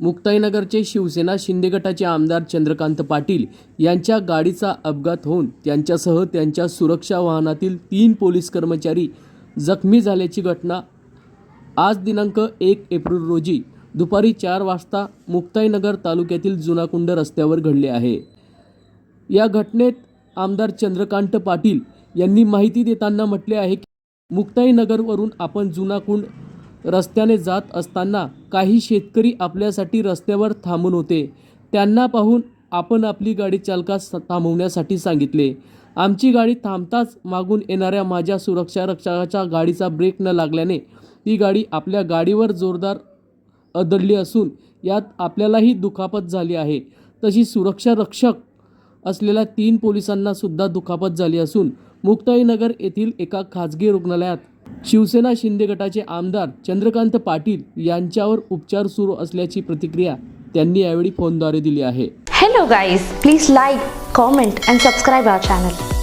मुक्ताईनगरचे शिवसेना शिंदे गटाचे आमदार चंद्रकांत पाटील यांच्या गाडीचा अपघात होऊन त्यांच्यासह त्यांच्या सुरक्षा वाहनातील तीन पोलीस कर्मचारी जखमी झाल्याची घटना आज दिनांक एक एप्रिल रोजी दुपारी चार वाजता मुक्ताईनगर तालुक्यातील जुनाकुंड रस्त्यावर घडले आहे. या घटनेत आमदार चंद्रकांत पाटील यांनी माहिती देताना म्हटले आहे की मुक्ताईनगरवरून आपण जुनाकुंड रस्त्याने जात असताना काही शेतकरी आपल्यासाठी रस्त्यावर थांबून होते. त्यांना पाहून आपण आपली गाडी चालकास थांबवण्यासाठी सांगितले. आमची गाडी थांबताच मागून येणाऱ्या माझ्या सुरक्षा रक्षकाच्या गाडीचा ब्रेक न लागल्याने ती गाडी आपल्या गाडीवर जोरदार अदडली असून यात आपल्यालाही दुखापत झाली आहे. तशी सुरक्षा रक्षक असलेल्या तीन पोलिसांना सुद्धा दुखापत झाली असून मुक्ताईनगर येथील एका खाजगी रुग्णालयात शिवसेना शिंदे गटाचे आमदार चंद्रकांत पाटील यांच्यावर उपचार सुरू असल्याची प्रतिक्रिया त्यांनी यावेळी फोनद्वारे दिली आहे. Hello guys please like comment and subscribe our channel